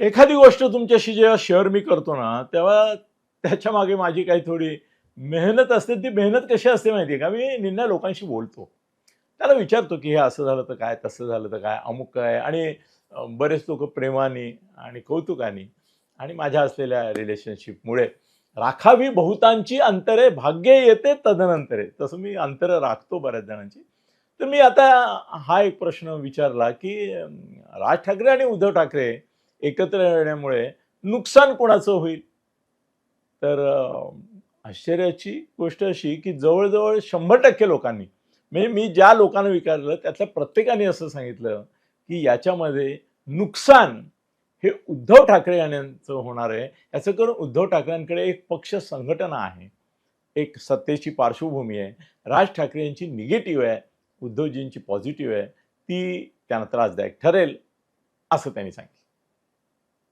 एखादी गोष्ट तुमच्याशी जेव्हा शेअर मी करतो ना तेव्हा त्याच्यामागे माझी काही थोडी मेहनत असते. ती मेहनत कशी असते माहिती आहे का? मी निन्या लोकांशी बोलतो. त्याला विचारतो की हे असं झालं तर काय तसं झालं तर काय अमुक काय? आणि बरेच लोक प्रेमाने आणि कौतुकाने आणि माझ्या असलेल्या रिलेशनशिपमुळे राखावी बहुतांची अंतरे भाग्य येते तदनंतरे. तसं मी अंतरं राखतो बऱ्याच जणांची. तर मी आता हा एक प्रश्न विचारला की राज ठाकरे आणि उद्धव ठाकरे एकत्र येण्यामुळे नुकसान कोणाचं होईल? तर आश्चर्याची गोष्ट अशी की जवळजवळ शंभर टक्के लोकांनी म्हणजे मी ज्या लोकांना विचारलं त्यातल्या प्रत्येकाने असं सांगितलं की याच्यामध्ये नुकसान हे उद्धव ठाकरे यांचं होणार आहे. याचं करून उद्धव ठाकरेंकडे एक पक्ष संघटना आहे. एक सत्तेची पार्श्वभूमी आहे. राज ठाकरे यांची निगेटिव्ह आहे. उद्धवजींची पॉझिटिव्ह आहे. ती त्यांना त्रासदायक ठरेल असं त्यांनी सांगितलं.